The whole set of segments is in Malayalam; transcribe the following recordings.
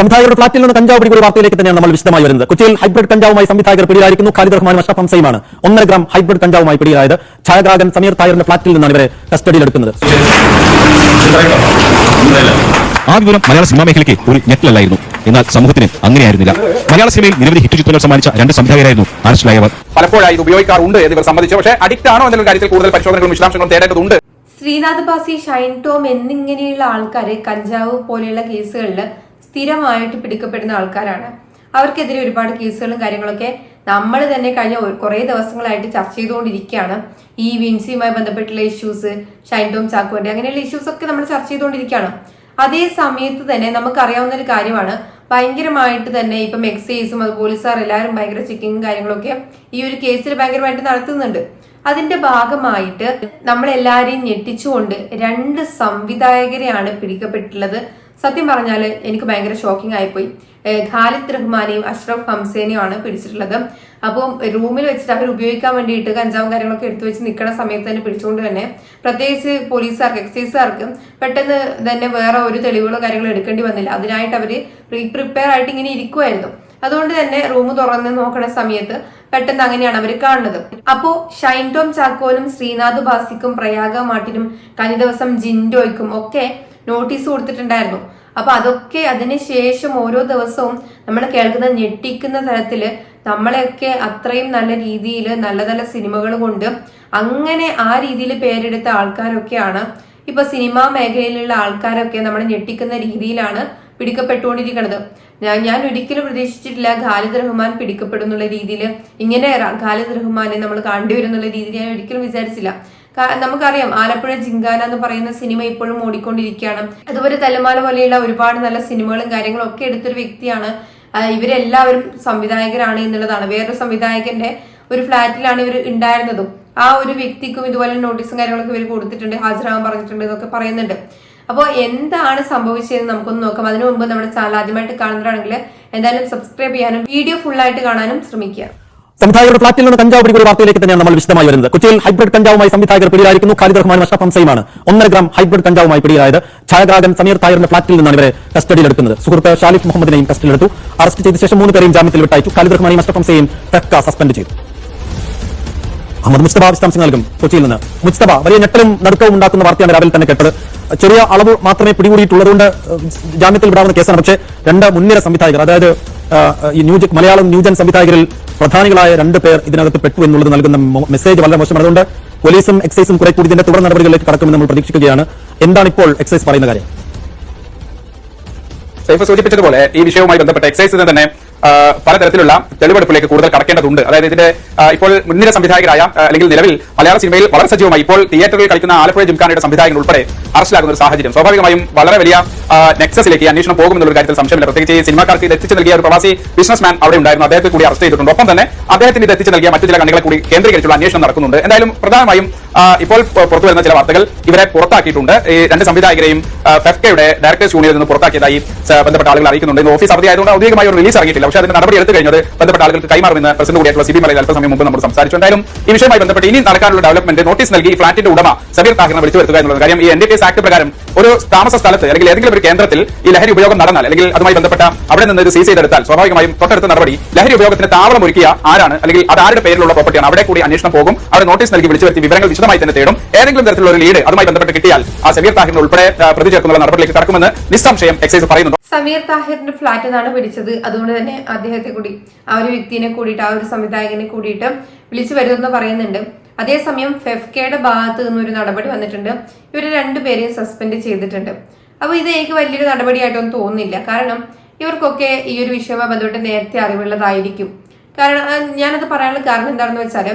സംവിധായകരുടെ ഫ്ളാറ്റിൽ നിന്ന് കഞ്ചാവ് പിടികൂടി വാർത്തയിലേക്ക് തന്നെയാണ് നമ്മൾ വിശദമായി വരുന്നത്. കൊച്ചിയിൽ ഹൈബ്രിഡ് കഞ്ചാവുമായി സംവിധായകർ പിടിയിലായിരിക്കുന്നു. ഖാലിദ് റഹ്മാനും അഷ്റഫ് ഹംസയുമാണ് ഒന്നര ഗ്രാം ഹൈബ്രിഡ് കഞ്ചാവുമായി പിടിയിലായത്. ഛായാഗ്രാഹകൻ സമീർ തായറിന്റെ ഫ്ളാറ്റിൽ നിന്നാണ് ഇവരെ കസ്റ്റഡിയിലെടുക്കുന്നത് ആ വിവരം മലയാള സിനിമാ മേഖലയ്ക്ക് ഒരു ഞെട്ടലല്ലായിരുന്നു. എന്നാൽ സമൂഹത്തിന് അങ്ങനെയായിരുന്നില്ല. മലയാള സിനിമയിൽ നിരവധി ഹിറ്റ് ചിത്രങ്ങൾ സമ്മാനിച്ച രണ്ട് സംവിധായകരായിരുന്നു അറസ്റ്റിലായവർ പലപ്പോഴായി ഇത് ഉപയോഗിക്കാറുണ്ട് എന്നിവർ സംബന്ധിച്ചു പക്ഷേ അഡിക്റ്റ് ആണോ എന്നുള്ള കാര്യത്തിൽ കൂടുതൽ പരിശോധനകളും വിശദാംശങ്ങളും തേടേണ്ടതുണ്ട്. ശ്രീനാഥ് ബാസി ഷൈൻ ടോം എന്നിങ്ങനെയുള്ള ആൾക്കാരെ കഞ്ചാവ് പോലെയുള്ള കേസുകളിൽ സ്ഥിരമായിട്ട് പിടിക്കപ്പെടുന്ന ആൾക്കാരാണ്. അവർക്കെതിരെ ഒരുപാട് കേസുകളും കാര്യങ്ങളൊക്കെ നമ്മൾ തന്നെ കഴിഞ്ഞ കുറെ ദിവസങ്ങളായിട്ട് ചർച്ച ചെയ്തുകൊണ്ടിരിക്കുകയാണ്. ഈ വിൻസിയുമായി ബന്ധപ്പെട്ടുള്ള ഇഷ്യൂസ് ഷൈൻ ടോം ചാക്കോന്റെ അങ്ങനെയുള്ള ഇഷ്യൂസ് ഒക്കെ നമ്മൾ ചർച്ച ചെയ്തുകൊണ്ടിരിക്കുകയാണ്. അതേ സമയത്ത് തന്നെ നമുക്കറിയാവുന്ന ഒരു കാര്യമാണ്. ഭയങ്കരമായിട്ട് തന്നെ ഇപ്പം എക്സൈസും അത് പോലീസുകാർ എല്ലാവരും ഭയങ്കര ചെക്കിങ്ങും കാര്യങ്ങളൊക്കെ ഈ ഒരു കേസിൽ ഭയങ്കരമായിട്ട് നടത്തുന്നുണ്ട്. അതിന്റെ ഭാഗമായിട്ട് നമ്മളെല്ലാരെയും ഞെട്ടിച്ചുകൊണ്ട് രണ്ട് സംവിധായകരെയാണ് പിടിക്കപ്പെട്ടുള്ളത് സത്യം പറഞ്ഞാൽ എനിക്ക് ഭയങ്കര ഷോക്കിംഗ് ആയിപ്പോയി. ഖാലിദ് റഹ്മാനെയും അഷ്റഫ് ഹംസേനെയുമാണ് പിടിച്ചിട്ടുള്ളത്. അപ്പോൾ റൂമിൽ വെച്ചിട്ട് അവർ ഉപയോഗിക്കാൻ വേണ്ടിയിട്ട് കഞ്ചാവും കാര്യങ്ങളൊക്കെ എടുത്തു വെച്ച് നിൽക്കുന്ന സമയത്ത് തന്നെ പിടിച്ചുകൊണ്ട് തന്നെ പ്രത്യേകിച്ച് പോലീസുകാർക്ക് എക്സൈസുകാർക്ക് പെട്ടെന്ന് തന്നെ വേറെ ഒരു തെളിവുകളോ കാര്യങ്ങളോ എടുക്കേണ്ടി വന്നില്ല. അതിനായിട്ട് അവർ പ്രീ പ്രിപ്പയർ ആയിട്ട് ഇങ്ങനെ ഇരിക്കുമായിരുന്നു അതുകൊണ്ട് തന്നെ റൂം തുറന്ന് നോക്കുന്ന സമയത്ത് പെട്ടെന്ന് അങ്ങനെയാണ് അവർ കാണുന്നത്. അപ്പോ ഷൈൻ ടോം ചാക്കോനും ശ്രീനാഥ് ഭാസിക്കും പ്രയാഗ മാട്ടിനും കഴിഞ്ഞ ദിവസം ജിൻഡോയ്ക്കും ഒക്കെ നോട്ടീസ് കൊടുത്തിട്ടുണ്ടായിരുന്നു. അപ്പൊ അതൊക്കെ അതിനുശേഷം ഓരോ ദിവസവും നമ്മൾ കേൾക്കുന്ന ഞെട്ടിക്കുന്ന തരത്തിൽ നമ്മളെയൊക്കെ അത്രയും നല്ല രീതിയിൽ നല്ല നല്ല സിനിമകൾ കൊണ്ട് അങ്ങനെ ആ രീതിയിൽ പേരെടുത്ത ആൾക്കാരൊക്കെയാണ്. ഇപ്പൊ സിനിമാ മേഖലയിലുള്ള ആൾക്കാരൊക്കെ നമ്മളെ ഞെട്ടിക്കുന്ന രീതിയിലാണ് പിടിക്കപ്പെട്ടുകൊണ്ടിരിക്കുന്നത്. ഞാൻ ഒരിക്കലും പ്രതീക്ഷിച്ചിട്ടില്ല ഖാലിദ് റഹ്മാൻ പിടിക്കപ്പെടുന്നുള്ള രീതിയിൽ ഇങ്ങനെ ഖാലിദ് റഹ്മാനെ നമ്മൾ കണ്ടുവരും എന്നുള്ള രീതിയിൽ ഞാൻ ഒരിക്കലും വിചാരിച്ചില്ല. നമുക്കറിയാം ആലപ്പുഴ ജിങ്കാന എന്ന് പറയുന്ന സിനിമ ഇപ്പോഴും ഓടിക്കൊണ്ടിരിക്കുകയാണ്. അതുപോലെ തലമാല പോലെയുള്ള ഒരുപാട് നല്ല സിനിമകളും കാര്യങ്ങളും ഒക്കെ എടുത്തൊരു വ്യക്തിയാണ് ഇവരെല്ലാവരും സംവിധായകരാണ് എന്നുള്ളതാണ്. വേറൊരു സംവിധായകന്റെ ഒരു ഫ്ലാറ്റിലാണ് ഇവർ ഉണ്ടായിരുന്നതും. ആ ഒരു വ്യക്തിക്കും ഇതുപോലെ നോട്ടീസും കാര്യങ്ങളൊക്കെ ഇവർ കൊടുത്തിട്ടുണ്ട് ഹാജരാകാൻ പറഞ്ഞിട്ടുണ്ട് എന്നൊക്കെ പറയുന്നുണ്ട്. അപ്പോൾ എന്താണ് സംഭവിച്ചതെന്ന് നമുക്കൊന്ന് നോക്കാം. അതിനു മുമ്പ് നമ്മുടെ ചാനൽ ആദ്യമായിട്ട് കാണുന്നതാണെങ്കിൽ എന്തായാലും സബ്സ്ക്രൈബ് ചെയ്യാനും വീഡിയോ ഫുള്ളായിട്ട് കാണാനും ശ്രമിക്കുക. സംവിധായകരുടെ ഫ്ളാറ്റിൽ നിന്ന് കഞ്ചാവ് പിടികൂടി വാർത്തയിലേക്ക് തന്നെയാണ് നമ്മൾ വിശദമായി വരുന്നത്. കൊച്ചിയിൽ ഹൈബ്രിഡ് കഞ്ചാവുമായി സംവിധായകർ പിടിയിലായിരിക്കുന്നു. ഖാലിദ് റഹ്മാൻ അഷ്റഫ് ഹംസയുമാണ് ഒന്നര ഗ്രാം ഹൈബ്രിഡ് കഞ്ചാവുമായി പിടിയിലായത്. ഛായാഗ്രാഹകൻ സമീർ തായറിന്റെ ഫ്ളാറ്റിൽ നിന്നാണ് ഇവരെ കസ്റ്റഡിയിലെടുക്കുന്നത് സുഹൃത്ത് ഷാലിഫ് മുഹമ്മദിനെയും കസ്റ്റഡിയിലെടുത്തു അറസ്റ്റ് ചെയ്ത ശേഷം മൂന്ന് പേരെയും ജാമ്യത്തിൽ വിട്ടയച്ചു. ഖാലിദ് റഹ്മാനെയും അഷ്റഫ് ഹംസയെയും തെക്ക സസ്പെൻഡ് ചെയ്തു. അഹമ്മദ് മുസ്തഫ വിശദാംശങ്ങൾ നൽകും കൊച്ചിയിൽ നിന്ന്. മുസ്തഫ വലിയ ഞെട്ടലും നടുക്കവും ഉണ്ടാക്കുന്ന വാർത്തയാണ് രാവിലെ തന്നെ കേട്ടത്. ചെറിയ അളവ് മാത്രമേ പിടികൂടിയിട്ടുള്ളതുകൊണ്ട് ജാമ്യത്തിൽ വിടാവുന്ന കേസാണ്. പക്ഷേ രണ്ട് മുൻനിര സംവിധായകർ അതായത് ഈ ന്യൂജ മലയാളം ന്യൂജൻ സംവിധായകരിൽ പ്രധാനികളായ രണ്ട് പേർ ഇതിനകത്ത് പെട്ടു എന്നുള്ളത് നൽകുന്ന മെസ്സേജ് വളരെ മോശമാണ്. അതുകൊണ്ട് പോലീസും എക്സൈസും കുറെ കൂടി ഇതിന്റെ തുടർ നടപടികളിലേക്ക് കടക്കുമെന്ന് നമ്മൾ പ്രതീക്ഷിക്കുകയാണ്. എന്താണ് ഇപ്പോൾ എക്സൈസ് പറയുന്ന കാര്യം? സൂചിപ്പിച്ചതുപോലെ ഈ വിഷയവുമായി ബന്ധപ്പെട്ട് എക്സൈസിന് തന്നെ പലതരത്തിലുള്ള തെളിവെടുപ്പിലേക്ക് കൂടുതൽ കടക്കേണ്ടതുണ്ട്. അതായത് ഇതിന്റെ ഇപ്പോൾ മുൻനിര സംവിധായകരായ അല്ലെങ്കിൽ നിലവിൽ മലയാള സിനിമയിൽ വളരെ സജീവമായി ഇപ്പോൾ തിയേറ്ററിൽ കളിക്കുന്ന ആലപ്പുഴ ജിംഖാനയുടെ സംവിധായകൻ ഉൾപ്പെടെ അറസ്റ്റിലാകുന്ന ഒരു സാഹചര്യം. സ്വാഭാവികമായും വളരെ വലിയ നെക്സസിലേക്ക് അന്വേഷണം പോകുമെന്നുള്ള കാര്യത്തിൽ സംശയമില്ല. പ്രത്യേകിച്ച് ഈ സിനിമാക്കാർക്ക് ഇത് എത്തിച്ചു നൽകിയ ഒരു പ്രവാസി ബിസിനസ്മാൻ അവിടെ ഉണ്ടായിരുന്നു. അദ്ദേഹത്തെ കൂടി അറസ്റ്റ് ചെയ്തിട്ടുണ്ട്. ഒപ്പം തന്നെ അദ്ദേഹത്തിന് ഇത് എത്തിച്ചു നൽകിയ മറ്റു ചില കണ്ണികളെ കൂടി കേന്ദ്രീകരിച്ചുള്ള അന്വേഷണം നടക്കുന്നുണ്ട്. എന്തായാലും പ്രധാനമായും ഇപ്പോൾ പുറത്തു വരുന്ന ചില വാർത്തകൾ ഇവരെ പുറത്താക്കിയിട്ടുണ്ട്. ഈ രണ്ട് സംവിധായകരെയും ഫെഫ്കയുടെ ഡയറക്ടേഴ്സ് യൂണിയനിൽ നിന്ന് പുറത്താക്കിയതായി ബന്ധപ്പെട്ട ആളുകൾ അറിയിക്കുന്നുണ്ട്. ഓഫീസ് അവധി ആയതുകൊണ്ട് ഔദ്യോഗികമായി ഒരു റിലീസ് ഇറങ്ങിയിട്ടില്ല. പക്ഷേ അതിന്റെ നടപടി എടുത്തു കഴിഞ്ഞത് ബന്ധപ്പെട്ട ആളുകൾക്ക് കൈമാറുമെന്ന് പ്രസിഡന്റ് കൂടിയായിട്ടുള്ള സിബി മലയിൽ അല്പസമയം മുമ്പ് നമ്മൾ സംസാരിച്ചു. എന്തായാലും ഈ വിഷയമായി ബന്ധപ്പെട്ട് ഇനി നടക്കാനുള്ള ഡെവലപ്മെന്റ് നോട്ടീസ് നൽകി ഫ്ളാറ്റിന്റെ ഉടമ സബീർ താഹിറിനെ വിളിച്ചു വരുത്തുക എന്നുള്ളത്. കാര്യം ഈ എൻ ഡി പി ആക്ട് പ്രകാരം ഒരു താമസ സ്ഥലത്ത് അല്ലെങ്കിൽ ഏതെങ്കിലും ഒരു കേന്ദ്രത്തിൽ ഈ ലഹരി ഉപയോഗം നടന്നാൽ അല്ലെങ്കിൽ അതുമായി ബന്ധപ്പെട്ട അവിടെ നിന്ന് സീസ് ചെയ്തെടുത്താൽ സ്വാഭാവികമായും തൊട്ടടുത്ത നടപടി ലഹരി ഉപയോഗത്തിന് താവളം ഒരുക്കിയ ആരാണ് അല്ലെങ്കിൽ അത് ആരുടെ പേരിലുള്ള പ്രോപ്പർട്ടിയാണ് അവിടെ കൂടി അന്വേഷണം പോകും. അവിടെ നോട്ടീസ് നൽകി വിളിച്ചു വരുത്തി വിവരങ്ങൾ വിശദമായി തന്നെ തേടും. ഏതെങ്കിലും തരത്തിലുള്ള ഒരു ലീഡ് അതുമായി ബന്ധപ്പെട്ട് കിട്ടിയാൽ ആ സബീർ താഹിറിനെ ഉൾപ്പെടെ പ്രതി ചേർക്കുന്ന നടപടിയിലേക്ക് കടക്കുമെന്ന് നിസ്സംശയം എക്സൈസ് പറയുന്നുണ്ട് സമീർ താഹിറിന്റെ ഫ്ളാറ്റ് നിന്നാണ് പിടിച്ചത്. അതുകൊണ്ട് തന്നെ അദ്ദേഹത്തെ കൂടി ആ ഒരു വ്യക്തിനെ കൂടിയിട്ട് ആ ഒരു സംവിധായകനെ കൂടിയിട്ട് വിളിച്ചു വരുമെന്ന് പറയുന്നുണ്ട്. അതേസമയം ഫെഫ്കയുടെ ഭാഗത്ത് നിന്നൊരു നടപടി വന്നിട്ടുണ്ട്. ഇവർ രണ്ടുപേരെയും സസ്പെൻഡ് ചെയ്തിട്ടുണ്ട്. അപ്പോൾ ഇത് എനിക്ക് വലിയൊരു നടപടിയായിട്ടൊന്നും തോന്നുന്നില്ല. കാരണം ഇവർക്കൊക്കെ ഈ ഒരു വിഷയവുമായി ബന്ധപ്പെട്ട് നേരത്തെ അറിവുള്ളതായിരിക്കും. കാരണം ഞാനത് പറയാനുള്ള കാരണം എന്താണെന്ന് വെച്ചാൽ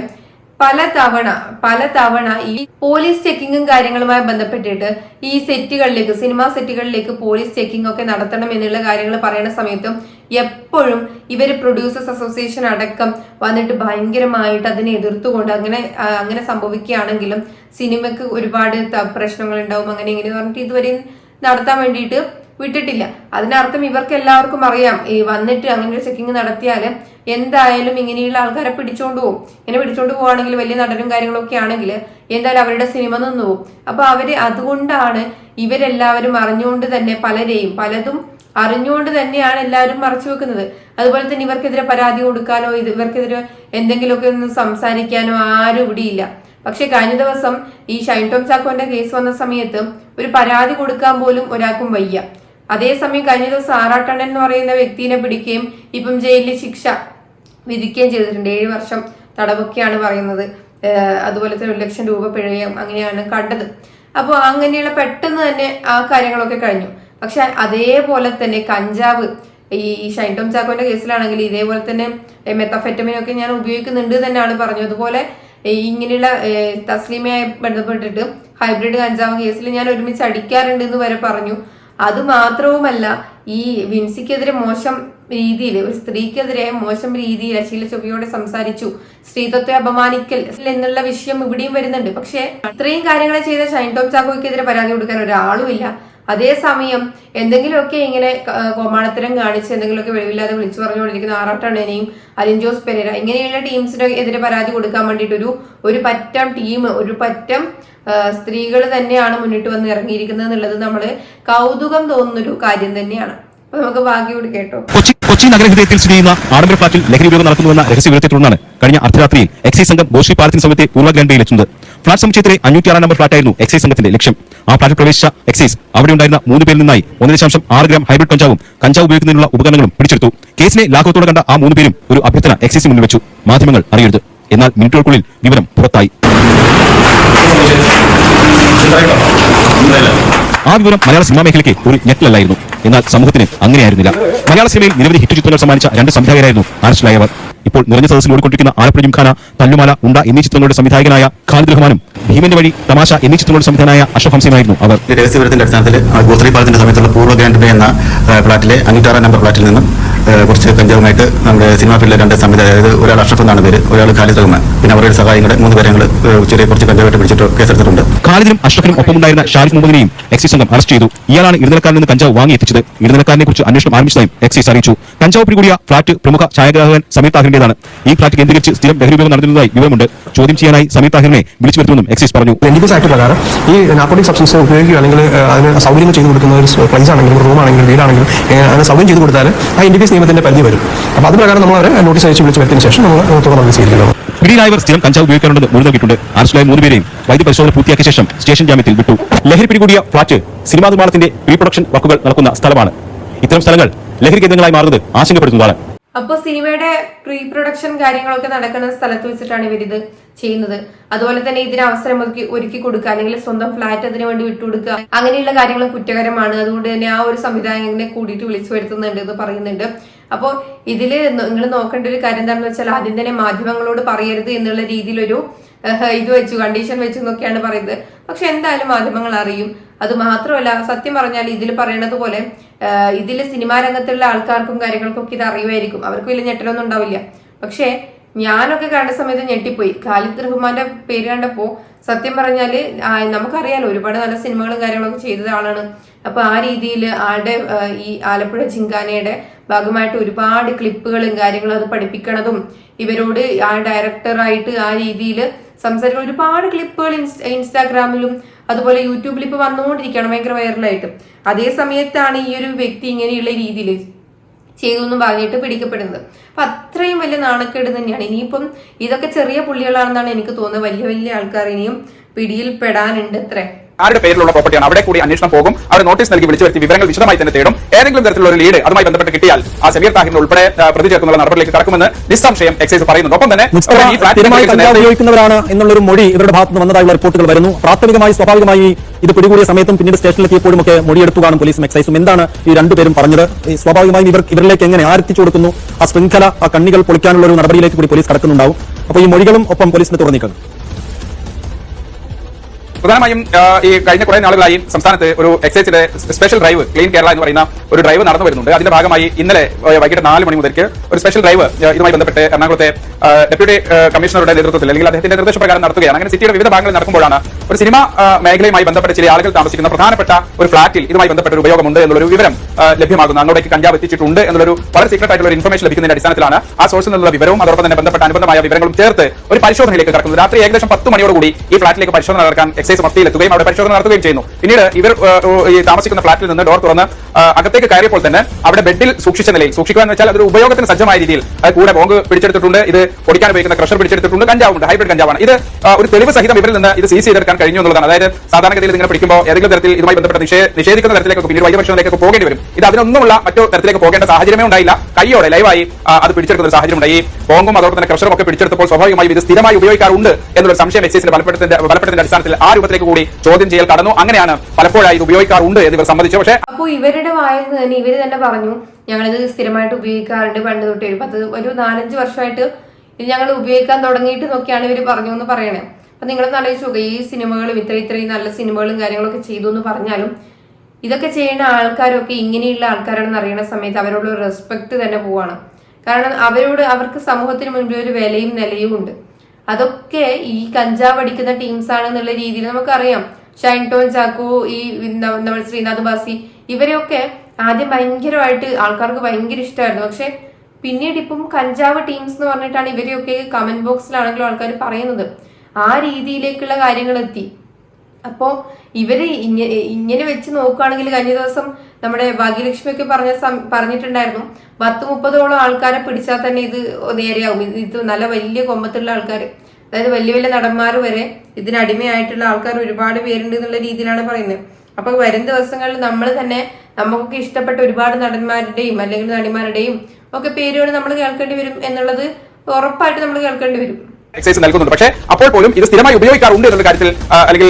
പല തവണ പല തവണ ഈ പോലീസ് ചെക്കിങ്ങും കാര്യങ്ങളുമായി ബന്ധപ്പെട്ടിട്ട് ഈ സെറ്റുകളിലേക്ക് സിനിമാ സെറ്റുകളിലേക്ക് പോലീസ് ചെക്കിംഗ് ഒക്കെ നടത്തണം എന്നുള്ള കാര്യങ്ങൾ പറയുന്ന സമയത്തും എപ്പോഴും ഇവർ പ്രൊഡ്യൂസേഴ്സ് അസോസിയേഷൻ അടക്കം വന്നിട്ട് ഭയങ്കരമായിട്ട് അതിനെ എതിർത്തുകൊണ്ട് അങ്ങനെ അങ്ങനെ സംഭവിക്കുകയാണെങ്കിലും സിനിമയ്ക്ക് ഒരുപാട് പ്രശ്നങ്ങൾ ഉണ്ടാവും അങ്ങനെ ഇങ്ങനെ പറഞ്ഞിട്ട് ഇതുവരെ നടത്താൻ വേണ്ടിയിട്ട് വിട്ടിട്ടില്ല. അതിനർത്ഥം ഇവർക്ക് എല്ലാവർക്കും അറിയാം. ഈ വന്നിട്ട് അങ്ങനെ ഒരു ചെക്കിങ് നടത്തിയാൽ എന്തായാലും ഇങ്ങനെയുള്ള ആൾക്കാരെ പിടിച്ചോണ്ട് പോകും ഇങ്ങനെ പിടിച്ചോണ്ട് പോവാണെങ്കിൽ വലിയ നടനും കാര്യങ്ങളൊക്കെ ആണെങ്കിൽ എന്തായാലും അവരുടെ സിനിമ നിന്ന് പോകും അപ്പൊ അവർ അതുകൊണ്ടാണ് ഇവരെല്ലാവരും അറിഞ്ഞുകൊണ്ട് തന്നെ പലരെയും പലതും അറിഞ്ഞുകൊണ്ട് തന്നെയാണ് എല്ലാവരും മറച്ചു വെക്കുന്നത്. അതുപോലെ തന്നെ ഇവർക്കെതിരെ പരാതി കൊടുക്കാനോ ഇവർക്കെതിരെ എന്തെങ്കിലുമൊക്കെ ഒന്ന് സംസാരിക്കാനോ ആരും ഇവിടെയില്ല പക്ഷെ കഴിഞ്ഞ ദിവസം ഈ ഷൈൻ ടോം ചാക്കോന്റെ കേസ് വന്ന സമയത്ത് ഒരു പരാതി കൊടുക്കാൻ പോലും ഒരാൾക്കും വയ്യ. അതേസമയം കഴിഞ്ഞ ദിവസം ആറാട്ടണ്ണൻ എന്ന് പറയുന്ന വ്യക്തിനെ പിടിക്കുകയും ഇപ്പം ജയിലിൽ ശിക്ഷ വിധിക്കുകയും ചെയ്തിട്ടുണ്ട്. ഏഴ് വർഷം തടവൊക്കെയാണ് പറയുന്നത്. അതുപോലെ തന്നെ ഒരു ലക്ഷം രൂപ പിഴയും അങ്ങനെയാണ് കണ്ടത്. അപ്പോൾ അങ്ങനെയുള്ള പെട്ടെന്ന് തന്നെ ആ കാര്യങ്ങളൊക്കെ കഴിഞ്ഞു. പക്ഷെ അതേപോലെ തന്നെ കഞ്ചാവ് ഈ ഷൈൻ ടോം ചാക്കോന്റെ കേസിലാണെങ്കിൽ ഇതേപോലെ തന്നെ മെത്തഫെറ്റമിൻ ഒക്കെ ഞാൻ ഉപയോഗിക്കുന്നുണ്ട് തന്നെയാണ് പറഞ്ഞു അതുപോലെ ഇങ്ങനെയുള്ള തസ്ലീമയായി ബന്ധപ്പെട്ടിട്ട് ഹൈബ്രിഡ് കഞ്ചാവ് കേസിൽ ഞാൻ ഒരുമിച്ച് അടിക്കാറുണ്ട് എന്ന് വരെ പറഞ്ഞു. അത് മാത്രവുമല്ല ഈ വിൻസിക്കെതിരെ മോശം രീതിയിൽ ഒരു സ്ത്രീക്കെതിരെ മോശം രീതിയിൽ അശീല ചൊവ്വയോടെ സംസാരിച്ചു. സ്ത്രീത്വത്തെ അപമാനിക്കൽ എന്നുള്ള വിഷയം ഇവിടെയും വരുന്നുണ്ട്. പക്ഷേ ഇത്രയും കാര്യങ്ങൾ ചെയ്ത ഷൈൻ ടോം ചാക്കോയ്ക്കെതിരെ പരാതി കൊടുക്കാൻ ഒരാളുമില്ല. അതേസമയം എന്തെങ്കിലുമൊക്കെ ഇങ്ങനെ കോമാളത്തരം കാണിച്ച് എന്തെങ്കിലുമൊക്കെ വെളിവില്ലാതെ വിളിച്ചു പറഞ്ഞുകൊണ്ടിരിക്കുന്ന ആറാട്ടണ്ണനെയും അലിൻ ജോസ് പെരേര. ഇങ്ങനെയുള്ള ടീംസിന് എതിരെ പരാതി കൊടുക്കാൻ വേണ്ടിയിട്ട് ഒരു ഒരു പറ്റം ടീം ഒരു പറ്റം സ്ത്രീകൾ തന്നെയാണ് മുന്നിട്ട് വന്ന് ഇറങ്ങിയിരിക്കുന്നത് എന്നുള്ളത് നമ്മൾ കൗതുകം തോന്നുന്നൊരു കാര്യം തന്നെയാണ്. അപ്പൊ നമുക്ക് ഭാഗ്യോട് കേട്ടോ. കൊച്ചി നഗരഹൃദയത്തിൽ സ്ഥിതി ചെയ്യുന്ന ആഡംബര ഫ്ളാറ്റിൽ ലഹരി ഉപയോഗം നടക്കുന്നുവെന്ന രഹസ്യ വിവരത്തെ തുടർന്നാണ് കഴിഞ്ഞ അർദ്ധരാത്രിയിൽ എക്സൈസ് സംഘം ബോഷി പാലത്തിന് സമയത്തെ പൂർവ ഗ്രാൻഡയിൽ എത്തുന്നത്. ഫ്ളാറ്റ് സമുച്ചയത്തിലെ അഞ്ഞൂറ്റി ആറാം നമ്പർ ഫ്ളാറ്റായിരുന്നു എക്സൈസ് സംഘത്തിന്റെ ലക്ഷ്യം. ആ ഫ്ളാറ്റിൽ പ്രവേശിച്ച എക്സൈസ് അവിടെ ഉണ്ടായിരുന്ന മൂന്ന് പേരിൽ നിന്നായി ഒന്ന് ദശാംശം ആറ് ഗ്രാം ഹൈബ്രിഡ് കഞ്ചാവും കഞ്ചാവ് ഉപയോഗിക്കുന്നതിനുള്ള ഉപകരണങ്ങളും പിടിച്ചെടുത്തു. കേസിനെ ലാഘവത്തോടെ കണ്ട ആ മൂന്ന് പേരും ഒരു അഭ്യർത്ഥന എക്സൈസിന് മുന്നിൽ വെച്ചു. മാധ്യമങ്ങൾ അറിയരുത്. എന്നാൽ മിനിറ്റുകൾക്കുള്ളിൽ വിവരം പുറത്തായി. ആ വിവരം മലയാള സിനിമാ മേഖലയ്ക്ക് ഒരു ഞെട്ടലല്ലായിരുന്നു. എന്നാൽ സമൂഹത്തിന് അങ്ങനെയായിരുന്നില്ല. മലയാള സിനിമയിൽ നിരവധി ഹിറ്റ് ചിത്രങ്ങൾ സമ്മാനിച്ച രണ്ട് സംവിധായകരായിരുന്നു അറസ്റ്റിലായവർ ഇപ്പോൾ നിറഞ്ഞ സദസ്സിൽ ഓടിക്കൊണ്ടിരിക്കുന്ന ആലപ്പുഴ ജിംഖാന തല്ലുമാല ഉണ്ട എന്നീ ചിത്രങ്ങളുടെ സംവിധായകനായ ഖാലിദ് റഹ്മാനും ഭീമന്റെ വഴി തമാശ എന്നീ ചിത്രങ്ങളുടെ സംവിധാനായ അഷഫ് ഹംസയുമായിരുന്നു അവർ. രഹസ്യവിവരത്തിന്റെ അടിസ്ഥാനത്തിൽ ഗോത്രി സമയത്തുള്ള പൂർവ ഗ്രാൻഡ് എന്ന ഫ്ളാറ്റിലെ അഞ്ഞൂറ്റാറാം നമ്പർ ഫ്ളാറ്റിൽ നിന്നും കുറച്ച് കഞ്ചാവുമായിട്ട് നമ്മുടെ സിനിമാ ഫീൽഡിലെ രണ്ട് സംവിധായകർ അതായത് ഒരാൾ അഷ്റഫ് എന്നാണ് പേര് ഒരാൾ ഖാലിദ് റഹ്മാൻ. പിന്നെ അവരുടെ സഹായങ്ങളെ മൂന്ന് പേരെ ഞങ്ങൾ ചെറിയ കുറച്ച് കഞ്ചാവായിട്ട് പിടിച്ചിട്ട് കേസെടുത്തിട്ടുണ്ട്. ഖാലിദിനും അഷ്റഫിനും ഒപ്പമുണ്ടായിരുന്ന ഷാരിഫ് മുഹമ്മദിനെയും എക്സൈസ് സംഘം അറസ്റ്റ് ചെയ്തു. ഇയാളാണ് ഇടനിലക്കാരിൽ നിന്ന് കഞ്ചാവ് വാങ്ങി എത്തിച്ചത് ഇടനിലക്കാരനെ കുറിച്ച് അന്വേഷണം ആരംഭിച്ചതായും എക്സൈസ് അറിയിച്ചു. കഞ്ചാവ് കൂടിയ ഫ്ളാറ്റ് പ്രമുഖ ഛായാഗ്രാഹകൻ സമീർ താഹിറിന്റേതാണ്. ഈ ഫ്ളാറ്റ് കേന്ദ്രീകരിച്ച് സ്ഥിരം ലഹരി ഉപയോഗം നടത്തുന്നതായി വിവരമുണ്ട്. ചോദ്യം ചെയ്യാനായി സമീർ താഹിറിനെ വിളിച്ചു വരുത്തുമെന്നും എക്സൈസ് പറഞ്ഞു. ഡി ആക്ട് പ്രകാരം ഈ നാർക്കോട്ടിക് സബ്സ്റ്റൻസ് ഉപയോഗിക്കുക അല്ലെങ്കിൽ ഏഹ്, അതിന് സൗകര്യങ്ങൾ ചെയ്തു കൊടുക്കുന്ന ഒരു പ്ലേസ് ആണെങ്കിലും റൂം ആണെങ്കിലും വീടാണെങ്കിലും അതിന് സൗകര്യം ചെയ്തു കൊടുത്താൽ ആ എൻ നിയമത്തിന്റെ പരിധി വരും. അപ്പോൾ അത് പ്രകാരം നമ്മൾ അവരെ നോട്ടീസ് അയച്ച് വിളിച്ചു വരുത്തിയതിനു ശേഷം നമ്മൾ തുടർന്ന് നടപടി സ്വീകരിക്കുന്നത് പിടിയിലായവർ സ്ഥിരം കഞ്ചാവ് ഉപയോഗിക്കാറുണ്ടെന്ന് മൊഴി നൽകിയിട്ടുണ്ട്. അറസ്റ്റിലായ മൂന്ന് പേരെയും വൈദ്യ പരിശോധന പൂർത്തിയാക്കിയ ശേഷം സ്റ്റേഷൻ ജാമ്യത്തിൽ വിട്ടു. ലഹരി പിടികൂടിയ ഫ്ളാറ്റ് സിനിമാ നിർമ്മാണത്തിന്റെ പ്രീ പ്രൊഡക്ഷൻ വർക്കുകൾ നടക്കുന്ന സ്ഥലമാണ്. ഇത്തരം സ്ഥലങ്ങൾ ലഹരി കേന്ദ്രങ്ങളായി മാറുന്നത് ആശങ്കപ്പെടുത്തുന്നതാണ്. അപ്പോൾ സിനിമയുടെ പ്രീ പ്രൊഡക്ഷൻ കാര്യങ്ങളൊക്കെ നടക്കുന്ന സ്ഥലത്ത് വെച്ചിട്ടാണ് ഇവരിത് ചെയ്യുന്നത്. അതുപോലെ തന്നെ ഇതിന് അവസരം ഒരുക്കി ഒരുക്കി കൊടുക്കുക അല്ലെങ്കിൽ സ്വന്തം ഫ്ലാറ്റ് അതിനു വേണ്ടി വിട്ടുകൊടുക്കുക അങ്ങനെയുള്ള കാര്യങ്ങൾ കുറ്റകരമാണ്. അതുകൊണ്ട് തന്നെ ആ ഒരു സംവിധായകനെ കൂടിയിട്ട് വിളിച്ചു വരുത്തുന്നുണ്ട് എന്ന് പറയുന്നുണ്ട്. അപ്പോൾ ഇതിൽ നിങ്ങൾ നോക്കേണ്ട ഒരു കാര്യം എന്താണെന്ന് വെച്ചാൽ ആദ്യം തന്നെ മാധ്യമങ്ങളോട് പറയരുത് എന്നുള്ള രീതിയിലൊരു ഇത് വെച്ചു കണ്ടീഷൻ വെച്ചു എന്നൊക്കെയാണ് പറയുന്നത്. പക്ഷെ എന്തായാലും മാധ്യമങ്ങൾ അറിയും. അത് മാത്രമല്ല സത്യം പറഞ്ഞാൽ ഇതിൽ പറയണത് പോലെ ഇതിൽ സിനിമാ രംഗത്തുള്ള ആൾക്കാർക്കും കാര്യങ്ങൾക്കൊക്കെ ഇത് അറിയുമായിരിക്കും. അവർക്ക് വലിയ ഞെട്ടലൊന്നും ഉണ്ടാവില്ല. പക്ഷേ ഞാനൊക്കെ കണ്ട സമയത്ത് ഞെട്ടിപ്പോയി. ഖാലിദ് റഹ്മാന്റെ പേര് കണ്ടപ്പോ സത്യം പറഞ്ഞാൽ ആ, നമുക്കറിയാലോ ഒരുപാട് നല്ല സിനിമകളും കാര്യങ്ങളൊക്കെ ചെയ്ത ആളാണ്. അപ്പൊ ആ രീതിയിൽ ആളുടെ ഈ ആലപ്പുഴ ചിങ്കാനയുടെ ഭാഗമായിട്ട് ഒരുപാട് ക്ലിപ്പുകളും കാര്യങ്ങളും അത് പഠിപ്പിക്കണതും ഇവരോട് ആ ഡയറക്ടറായിട്ട് ആ രീതിയിൽ സംസാരിക്കുന്ന ഒരുപാട് ക്ലിപ്പുകൾ ഇൻസ്റ്റാഗ്രാമിലും അതുപോലെ യൂട്യൂബിൽ ഇപ്പൊ വന്നുകൊണ്ടിരിക്കുകയാണ് ഭയങ്കര വൈറലായിട്ട്. അതേ സമയത്താണ് ഈ ഒരു വ്യക്തി ഇങ്ങനെയുള്ള രീതിയിൽ ചെയ്തു എന്നും പറഞ്ഞിട്ട് പിടിക്കപ്പെടുന്നത്. അപ്പൊ അത്രയും വലിയ നാണക്കേട് തന്നെയാണ്. ഇനിയിപ്പം ഇതൊക്കെ ചെറിയ പുള്ളികളാണെന്നാണ് എനിക്ക് തോന്നുന്നത്. വലിയ വലിയ ആൾക്കാർ ഇനിയും പിടിയിൽ പെടാനുണ്ട് അത്രേ. ആരുടെ പേരിലുള്ള പ്രോപ്പർട്ടിയാണ്? അവിടെ കൂടി അന്വേഷണം പോകും. അവിടെ നോട്ടീസ് നൽകി വിളിച്ചു വരുത്തി വിവരങ്ങൾ വിശദമായി തന്നെ തേടും. ഏതെങ്കിലും തരത്തിലുള്ള ഒരു ലീഡ് അതുമായി ബന്ധപ്പെട്ട് കിട്ടിയാൽ ആ സമീർ താഹിറിന് ഉൾപ്പെടെ പ്രതി ചേർക്കുന്ന നടപടിയിലേക്ക് കടക്കുമെന്ന് നിസ്സംശയം എക്സൈസ് പറയുന്നുണ്ട്. ഒപ്പം തന്നെ ഉപയോഗിക്കുന്നവരാണ് എന്നുള്ളൊരു മൊഴി ഇവരുടെ ഭാഗത്ത് വന്നതായുള്ള റിപ്പോർട്ടുകൾ വരുന്നു. പ്രാഥമികമായി സ്വാഭാവികമായി ഇത് പിടികൂടിയ സമയത്തും പിന്നീട് സ്റ്റേഷനിലെത്തിയപ്പോഴും ഒക്കെ മൊഴിയെടുത്തു കാണും പോലീസും എക്സൈസും. എന്താണ് ഈ രണ്ടുപേരും പറഞ്ഞത്? സ്വാഭാവികമായും ഇവർ ഇവരിലേക്ക് എങ്ങനെ ആരത്തിച്ചു കൊടുക്കുന്നു? ആ ശൃംഖല ആ കണ്ണികൾ പൊളിക്കാനുള്ള ഒരു നടപടിയിലേക്ക് കൂടി പോലീസ് കടക്കുന്നുണ്ടാവും. അപ്പോൾ ഈ മൊഴികളും ഒപ്പം പോലീസിന് തുറന്നിക്കുന്നു പ്രധാനമായും ഈ കഴിഞ്ഞ കുറെ നാളുകളായി സംസ്ഥാനത്ത് ഒരു എക്സൈസിന്റെ സ്പെഷ്യൽ ഡ്രൈവ് ക്ലീൻ കേരള എന്ന് പറയുന്ന ഒരു ഡ്രൈവ് നടന്നു വരുന്നുണ്ട്. അതിന്റെ ഭാഗമായി ഇന്നലെ വൈകിട്ട് നാല് മണി മുതൽക്ക് ഒരു സ്പെഷ്യൽ ഡ്രൈവ് ഇതുമായി ബന്ധപ്പെട്ട് എറണാകുളത്തെ ഡെപ്യൂട്ടി കമ്മീഷണറുടെ നേതൃത്വത്തിൽ അല്ലെങ്കിൽ അദ്ദേഹത്തിന്റെ നിർദ്ദേശപ്രകാരം നടത്തുകയാണ്. അങ്ങനെ സിറ്റിയുടെ വിവിധ ഭാഗങ്ങൾ നടക്കുമ്പോഴാണ് ഒരു സിനിമ മേഖലയുമായി ബന്ധപ്പെട്ട ചില ആളുകൾ താമസിക്കുന്ന പ്രധാനപ്പെട്ട ഒരു ഫ്ളാറ്റിൽ ഇതുമായി ബന്ധപ്പെട്ട ഒരു ഉപയോഗമുണ്ട് എന്നുള്ളൊരു വിവരം ലഭ്യമാകുന്നു. അങ്ങോട്ടേക്ക് കഞ്ചാവ് എത്തിച്ചിട്ടുണ്ട് എന്നുള്ളൊരു വളരെ സീക്രട്ട് ആയിട്ടുള്ള ഒരു ഇൻഫർമേഷൻ ലഭിക്കുന്നതിന്റെ അടിസ്ഥാനത്തിലാണ് ആ സോഴ്സിൽ നിന്നുള്ള വിവരവും അതോടൊപ്പം തന്നെ ബന്ധപ്പെട്ട അനുബന്ധമായ വിവരങ്ങളും ചേർത്ത് ഒരു പരിശോധനയിലേക്ക് കടക്കുന്നത് രാത്രി ഏകദേശം പത്ത് മണിയോടുകൂടി ഈ ഫ്ളാറ്റിലേക്ക് പരിശോധന നടക്കാൻ എക്സൈസ് എക്സൈസ് മത്തിയിലെത്തുകയും അവിടെ പരിശോധന നടത്തുകയും ചെയ്യുന്നു. പിന്നീട് ഇവർ താമസിക്കുന്ന ഫ്ളാറ്റിൽ നിന്ന് ഡോർ തുറന്ന് അകത്തേക്ക് കയറിയപ്പോൾ തന്നെ അവിടെ ബെഡിൽ സൂക്ഷിച്ച നിലയിൽ സൂക്ഷിക്കുക എന്ന് വെച്ചാൽ അതൊരു ഉപയോഗത്തിന് സജ്ജമായ രീതിയിൽ അത് കൂടെ ബോംബ് പിടിച്ചെടുത്തിട്ടുണ്ട് ഇത് പൊടിക്കാൻ ഉപയോഗിക്കുന്ന ക്രഷർ പിടിച്ചെടുത്തിട്ടുണ്ട് കഞ്ചാവുണ്ട് ഹൈബ്രിഡ് കഞ്ചാവാണ്. ഇത് ഒരു തെളിവ് സഹിതം ഇവരിൽ നിന്ന് ഇത് സീസ് ചെയ്തെടുക്കാൻ കഴിഞ്ഞു എന്നുള്ളതാണ്. അതായത് സാധാരണഗതിയിൽ നിങ്ങൾ പിടിക്കുമ്പോൾ ഏതെങ്കിലും തരത്തിൽ ഇതുമായി ബന്ധപ്പെട്ട നിഷേ- നിഷേധിക്കുന്ന തരത്തിലേക്ക് പിന്നീട് വൈദ്യപരിശോധനയിലേക്ക് പോകേണ്ടി വരും. ഇത് അതിനൊന്നുമുള്ള മറ്റു തരത്തിലേക്ക് പോകേണ്ട സാഹചര്യമേ ഉണ്ടായില്ല. കൈയോടെ ലൈവായി അത് പിടിച്ചെടുക്കുന്ന ഒരു സാഹചര്യം ഉണ്ടായി. ബോംബും അതോടൊപ്പം തന്നെ ക്രഷറും ഒക്കെ പിടിച്ചെടുത്തപ്പോൾ സ്വാഭാവികമായും ഇത് സ്ഥിരമായി ഉപയോഗിക്കാറുണ്ട് എന്നൊരു സംശയം എക്സൈസിന്റെ ബലപ്പെടുത്തിന്റെ ബലപ്പെടുത്തിന്റെ അടിസ്ഥാനത്തിൽ ആ രൂപത്തിലേക്ക് കൂടി ചോദ്യം ചെയ്യൽ കടന്നു. അങ്ങനെയാണ് പലപ്പോഴായി ഇത് ഉപയോഗിക്കാറുണ്ട് എന്ന് ഇവർ സമ്മതിച്ചു. പക്ഷേ അപ്പോൾ ഇവരുടെ നിന്ന് തന്നെ ഇവർ തന്നെ പറഞ്ഞു ഞങ്ങളിത് സ്ഥിരമായിട്ട് ഉപയോഗിക്കാറുണ്ട് പണ്ട് തൊട്ട് ഒരു പത്ത് ഒരു നാലഞ്ച് വർഷമായിട്ട് ഇത് ഞങ്ങൾ ഉപയോഗിക്കാൻ തുടങ്ങിയിട്ട് നോക്കിയാണ് ഇവർ പറഞ്ഞു എന്ന് പറയണേ. അപ്പൊ നിങ്ങളൊന്ന് ആലോചിച്ച് നോക്കുക ഈ സിനിമകളും ഇത്ര ഇത്രയും നല്ല സിനിമകളും കാര്യങ്ങളൊക്കെ ചെയ്തു എന്ന് പറഞ്ഞാലും ഇതൊക്കെ ചെയ്യുന്ന ആൾക്കാരൊക്കെ ഇങ്ങനെയുള്ള ആൾക്കാരാണെന്ന് അറിയുന്ന സമയത്ത് അവരോട് റെസ്പെക്ട് തന്നെ പോവാണ്. കാരണം അവരോട് അവർക്ക് സമൂഹത്തിന് മുൻപിൽ ഒരു വിലയും നിലയും ഉണ്ട്. അതൊക്കെ ഈ കഞ്ചാവ് അടിക്കുന്ന ടീംസ് ആണെന്നുള്ള രീതിയിൽ നമുക്കറിയാം. ഷൈൻ ടോൺ ചാക്കോ ഈ നമ്മൾ ശ്രീനാഥ് ബാസി ഇവരെയൊക്കെ ആദ്യം ഭയങ്കരമായിട്ട് ആൾക്കാർക്ക് ഭയങ്കര ഇഷ്ടമായിരുന്നു പക്ഷെ പിന്നീട് ഇപ്പം കഞ്ചാവ് ടീംസ് എന്ന് പറഞ്ഞിട്ടാണ് ഇവരെയൊക്കെ കമന്റ് ബോക്സിലാണെങ്കിലും ആൾക്കാർ പറയുന്നത്. ആ രീതിയിലേക്കുള്ള കാര്യങ്ങൾ എത്തി അപ്പോ ഇവർ ഇങ്ങനെ ഇങ്ങനെ വെച്ച് നോക്കുകയാണെങ്കിൽ കഴിഞ്ഞ ദിവസം നമ്മുടെ ഭാഗ്യലക്ഷ്മി ഒക്കെ പറഞ്ഞ പറഞ്ഞിട്ടുണ്ടായിരുന്നു പത്ത് മുപ്പതോളം ആൾക്കാരെ പിടിച്ചാൽ തന്നെ ഇത് നേരെയാവും. ഇത് നല്ല വലിയ കൊമ്പത്തുള്ള ആൾക്കാർ അതായത് വലിയ വലിയ നടന്മാർ വരെ ഇതിനടിമയായിട്ടുള്ള ആൾക്കാർ ഒരുപാട് പേരുണ്ട് എന്നുള്ള രീതിയിലാണ് പറയുന്നത്. അപ്പൊ വരും ദിവസങ്ങളിൽ നമ്മൾ തന്നെ നമുക്കൊക്കെ ഇഷ്ടപ്പെട്ട ഒരുപാട് നടന്മാരുടെയും അല്ലെങ്കിൽ നടിമാരുടെയും ഒക്കെ പേരുകൾ നമ്മൾ കേൾക്കേണ്ടി വരും എന്നുള്ളത് ഉറപ്പായിട്ട് നമ്മൾ കേൾക്കേണ്ടി വരും. എക്സൈസ് നൽകുന്നുണ്ട്. പക്ഷേ അപ്പോൾ പോലും ഇത് സ്ഥിരമായി ഉപയോഗിക്കാറുണ്ട് എന്നുള്ള കാര്യത്തിൽ അല്ലെങ്കിൽ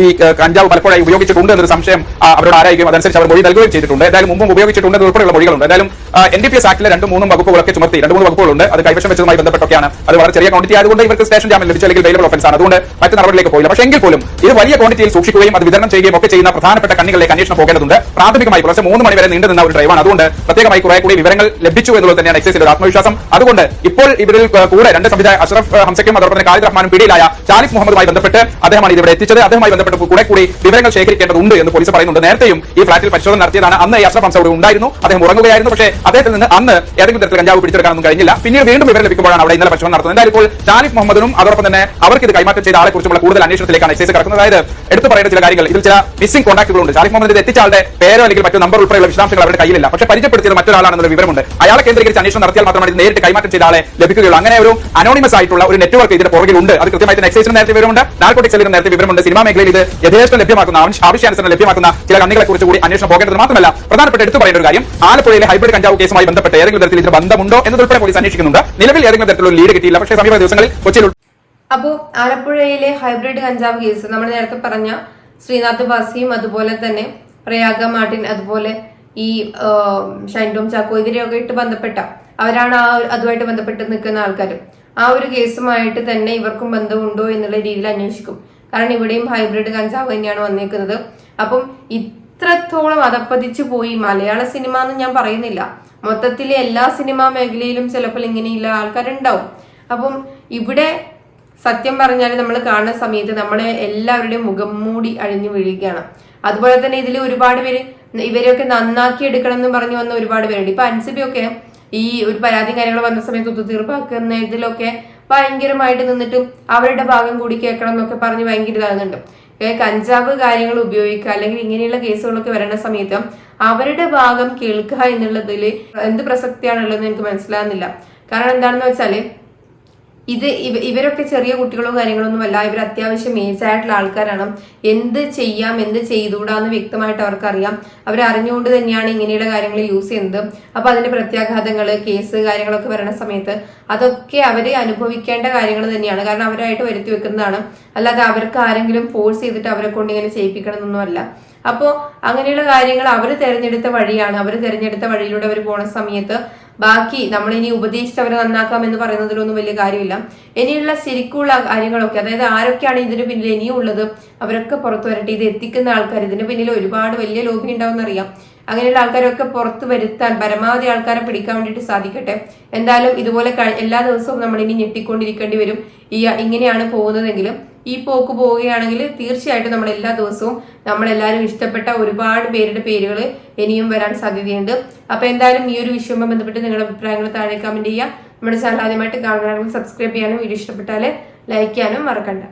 ഈ കഞ്ചാവ് പലപ്പോഴായി ഉപയോഗിച്ചിട്ടുണ്ട് എന്നൊരു സംശയം അവരോട് ആരായിരിക്കും അതനുസരിച്ച് അവർ മൊഴി നൽകുകയും ചെയ്തിട്ടുണ്ട്. എന്തായാലും മുമ്പും ഉപയോഗിച്ചിട്ടുണ്ട് ഉൾപ്പെടെയുള്ള മൊഴികളുണ്ട്. എന്തായാലും എൻ ഡി പി എസ് ആക്ടിലെ രണ്ട് മൂന്നും വകുപ്പുകളൊക്കെ ചുമത്തി രണ്ട് മൂന്ന് വകുപ്പുകളുണ്ട്. അത് കൈവശം വെച്ചതുമായി ബന്ധപ്പെട്ടൊക്കെയാണ്. അത് വളരെ ചെറിയ ക്വാണ്ടിറ്റി ആയതുകൊണ്ട് ഇവർക്ക് സ്റ്റേഷൻ ജാമ്യം ലഭിച്ചു അല്ലെങ്കിൽ വെയിലബിൾ ഓഫൻസ് ആണ്. അതുകൊണ്ട് മറ്റു നടപടിയിലേക്ക് പോയില്ല. പക്ഷേ എങ്കിൽ പോലും ഇത് വലിയ ക്വാണ്ടിറ്റിയിൽ സൂക്ഷിക്കുകയും അത് വിതരണം ചെയ്യുകയും ഒക്കെ ചെയ്യുന്ന പ്രധാനപ്പെട്ട കണ്ണികളിലേക്ക് അന്വേഷണം പോകേണ്ടതുണ്ട്. പ്രാഥമികമായി പുലർച്ചെ മൂന്ന് മണി വരെ നീണ്ടു നിന്ന ഒരു ഡ്രൈവാണ് അതുകൊണ്ട് പ്രത്യേകമായി കുറെ കൂടി വിവരങ്ങൾ ലഭിച്ചു എന്നുള്ളത് തന്നെയാണ് എക്സൈസിന്റെ ഒരു ആത്മവിശ്വാസം. അതുകൊണ്ട് ഇപ്പോൾ ഇവരിൽ കൂടെ രണ്ട് സംവിധായ അഷറഫ് ഹംസയ്ക്കും അതോടൊപ്പം തന്നെ ഖാലിദ് റഹ്മാനും പിടിയിലായ ചാലിഫ് മുഹമ്മദുമായി ബന്ധപ്പെട്ട് അദ്ദേഹമാണ് ഇവിടെ എത്തിച്ചത്. അദ്ദേഹമായി ബന്ധപ്പെട്ട് കൂടെ കൂടി വിവരങ്ങൾ ശേഖരിക്കേണ്ടതുണ്ട് എന്ന് പോലീസ് പറയുന്നുണ്ട്. നേരത്തെയും ഈ ഫ്ളാറ്റിൽ പരിശോധന നടത്തിയതാണ്. അന്ന് ഈ അഷറഫ് ഹംസ ഉണ്ടായിരുന്നു. അദ്ദേഹം ഉറങ്ങുകയായിരുന്നു. പക്ഷേ അദ്ദേഹത്തിൽ നിന്ന് അന്ന് ഏതെങ്കിലും തരത്തിൽ കഞ്ചാവ് പിടിച്ചെടുക്കാനൊന്നും കഴിഞ്ഞില്ല. പിന്നീട് വീണ്ടും വിവരം ലഭിക്കുമ്പോഴാണ് അവിടെ ഇന്നലെ പരിശോധന നടത്തുന്നത്. എന്തായാലും ഇപ്പോൾ ഷാരിഫ് മുഹമ്മദിനും അതോടൊപ്പം തന്നെ അവർക്ക് ഇത് കൈമാറ്റം ചെയ്ത ആളെ കുറിച്ചുള്ള കൂടുതൽ അന്വേഷണത്തിലേക്കാണ് എക്സൈസ് കിടക്കുന്നത്. അതായത് എടുത്തു പറയേണ്ട ചില കാര്യങ്ങൾ. ഇതിൽ ചില മിസ്സിംഗ് കോൺടാക്റ്റുകളുണ്ട് ഷാരിഫ് മുഹമ്മദ് ഇത് എത്തിച്ച ആളുടെ പേരോ അല്ലെങ്കിൽ മറ്റു നമ്പർ ഉൾപ്പെടെയുള്ള വിശദാംശങ്ങൾ അവരുടെ കയ്യിലില്ല. പക്ഷേ പരിചയപ്പെടുത്തിയത് മറ്റൊരാളാണെന്നുള്ള വിവരമുണ്ട്. അയാളെ കേന്ദ്രീകരിച്ച് അന്വേഷണം നടത്തിയാൽ മാത്രമാണ് നേരിട്ട് കൈമാറ്റം ചെയ്ത ആളെ ലഭിക്കുകയുള്ളൂ. അങ്ങനെ ഒരു അനോണിമസ് ആയിട്ടുള്ള ഒരു നെറ്റ്വർക്ക് ഇതിന്റെ പുറകിലുണ്ട് അത് കൃത്യമായിട്ട് എക്സൈസിന് നേരത്തെ വിവരമുണ്ട്. നാർക്കോട്ടിക് സെല്ലിന് നേരത്തെ വിവരമുണ്ട്. സിനിമാ മേഖലയിൽ ഇത് യഥേഷ്ടം ലഭ്യമാക്കുന്ന ആവശ്യ- ആവശ്യാനുസരണം ലഭ്യമാക്കുന്ന ചില കണ്ണികളെ കുറിച്ച് കൂടി അന്വേഷണം പോകേണ്ടത് മാത്രമല്ല. പ്രധാനപ്പെട്ട എടുത്തു പറയേണ്ട ഒരു കാര്യം. ആലപ്പുഴയിലെ ഹൈബ്രിഡ് കഞ്ചാവ് കേസുമായി ബന്ധപ്പെട്ട് ഏതെങ്കിലും തരത്തിൽ ഇതിന് ബന്ധമുണ്ടോ എന്നതുൾപ്പെടെ പോലീസ് അന്വേഷിക്കുന്നുണ്ട്. നിലവിൽ ഏതെങ്കിലും തരത്തിലുള്ള ലീഡ് കിട്ടിയില്ല. പക്ഷേ സമീപ ദിവസങ്ങളിൽ കൊച്ചിയിൽ അപ്പോൾ ആലപ്പുഴയിലെ ഹൈബ്രിഡ് കഞ്ചാവ് കേസ് നമ്മൾ നേരത്തെ പറഞ്ഞ ശ്രീനാഥ് ബാസിയും അതുപോലെ തന്നെ പ്രയാഗ മാർട്ടിൻ അതുപോലെ ഈ ആ, ഷൈൻ ടോം ചാക്കോ ഇവരെയൊക്കെ ഇട്ട് ബന്ധപ്പെട്ട അവരാണ് ആ അതുമായിട്ട് ബന്ധപ്പെട്ട് നിൽക്കുന്ന ആൾക്കാർ ആ ഒരു കേസുമായിട്ട് തന്നെ ഇവർക്കും ബന്ധമുണ്ടോ എന്നുള്ള രീതിയിൽ അന്വേഷിക്കും. കാരണം ഇവിടെയും ഹൈബ്രിഡ് കഞ്ചാവ് തന്നെയാണ് വന്നേക്കുന്നത്. അപ്പം ഇത്രത്തോളം അതപ്പതിച്ചു പോയി. മലയാള സിനിമ എന്ന് ഞാൻ പറയുന്നില്ല. മൊത്തത്തിലെ എല്ലാ സിനിമാ മേഖലയിലും ചിലപ്പോൾ ഇങ്ങനെയുള്ള ആൾക്കാരുണ്ടാവും. അപ്പം ഇവിടെ സത്യം പറഞ്ഞാൽ നമ്മൾ കാണുന്ന സമയത്ത് നമ്മളെ എല്ലാവരുടെയും മുഖം മൂടി അഴിഞ്ഞു വീഴുകയാണ്. അതുപോലെ തന്നെ ഇതിൽ ഒരുപാട് പേര് ഇവരെയൊക്കെ നന്നാക്കി എടുക്കണം എന്ന് പറഞ്ഞു വന്ന ഒരുപാട് പേരുണ്ട്. ഇപ്പൊ അൻസിബിയൊക്കെ ഈ ഒരു പരാതി കാര്യങ്ങൾ വന്ന സമയത്ത് ഒത്തുതീർപ്പാക്കുന്ന ഇതിലൊക്കെ ഭയങ്കരമായിട്ട് നിന്നിട്ടും അവരുടെ ഭാഗം കൂടി കേൾക്കണം എന്നൊക്കെ പറഞ്ഞ് ഭയങ്കര ഇതാകുന്നുണ്ട്. കഞ്ചാവ് കാര്യങ്ങൾ ഉപയോഗിക്കുക അല്ലെങ്കിൽ ഇങ്ങനെയുള്ള കേസുകളൊക്കെ വരണ സമയത്ത് അവരുടെ ഭാഗം കേൾക്കുക എന്നുള്ളതിൽ എന്ത് പ്രസക്തിയാണുള്ളതെന്ന് എനിക്ക് മനസ്സിലാകുന്നില്ല. കാരണം എന്താണെന്ന് വെച്ചാൽ ഇത് ഇവ ഇവരൊക്കെ ചെറിയ കുട്ടികളോ കാര്യങ്ങളൊന്നും അല്ല ഇവർ അത്യാവശ്യം ഏജ് ആയിട്ടുള്ള ആൾക്കാരാണ്. എന്ത് ചെയ്യാം എന്ത് ചെയ്തുകൂടാന്ന് വ്യക്തമായിട്ട് അവർക്കറിയാം. അവർ അറിഞ്ഞുകൊണ്ട് തന്നെയാണ് ഇങ്ങനെയുള്ള കാര്യങ്ങൾ യൂസ് ചെയ്യുന്നത്. അപ്പൊ അതിന്റെ പ്രത്യാഘാതങ്ങൾ കേസ് കാര്യങ്ങളൊക്കെ വരണ സമയത്ത് അതൊക്കെ അവരെ അനുഭവിക്കേണ്ട കാര്യങ്ങൾ തന്നെയാണ്. കാരണം അവരായിട്ട് വരുത്തി വെക്കുന്നതാണ്. അല്ലാതെ അവർക്ക് ആരെങ്കിലും ഫോഴ്സ് ചെയ്തിട്ട് അവരെ കൊണ്ട് ഇങ്ങനെ ചെയ്യിപ്പിക്കണം എന്നൊന്നുമല്ല അപ്പോൾ അങ്ങനെയുള്ള കാര്യങ്ങൾ അവർ തിരഞ്ഞെടുത്ത വഴിയാണ്. അവർ തിരഞ്ഞെടുത്ത വഴിയിലൂടെ അവർ പോണ സമയത്ത് ബാക്കി നമ്മൾ ഇനി ഉപദേശിച്ചവരെ നന്നാക്കാം എന്ന് പറയുന്നതിലൊന്നും വലിയ കാര്യമില്ല. ഇനിയുള്ള ശരിക്കുള്ള കാര്യങ്ങളൊക്കെ അതായത് ആരൊക്കെയാണ് ഇതിന് പിന്നിൽ ഇനിയും ഉള്ളത് അവരൊക്കെ പുറത്തു വരട്ടെ. ഇത് എത്തിക്കുന്ന ആൾക്കാർ ഇതിന് പിന്നിൽ ഒരുപാട് വലിയ ലോബി ഉണ്ടാവും അറിയാം അങ്ങനെയുള്ള ആൾക്കാരൊക്കെ പുറത്ത് വരുത്താൻ പരമാവധി ആൾക്കാരെ പിടിക്കാൻ വേണ്ടിയിട്ട് സാധിക്കട്ടെ. എന്തായാലും ഇതുപോലെ എല്ലാ ദിവസവും നമ്മൾ ഇനി ഞെട്ടിക്കൊണ്ടിരിക്കേണ്ടി വരും. ഈ ഇങ്ങനെയാണ് പോകുന്നതെങ്കിലും ഈ പോക്ക് പോവുകയാണെങ്കിൽ തീർച്ചയായിട്ടും നമ്മൾ എല്ലാ ദിവസവും നമ്മളെല്ലാവരും ഇഷ്ടപ്പെട്ട ഒരുപാട് പേരുടെ പേരുകൾ ഇനിയും വരാൻ സാധ്യതയുണ്ട്. അപ്പൊ എന്തായാലും ഈ ഒരു വിഷയവുമായി ബന്ധപ്പെട്ട് നിങ്ങളുടെ അഭിപ്രായങ്ങൾ താഴെ കമന്റ് ചെയ്യുക. നമ്മുടെ ചാനൽ ആദ്യമായിട്ട് കാണുകയാണെങ്കിൽ സബ്സ്ക്രൈബ് ചെയ്യാനും വീഡിയോ ഇഷ്ടപ്പെട്ടാൽ ലൈക്ക് ചെയ്യാനും മറക്കണ്ട.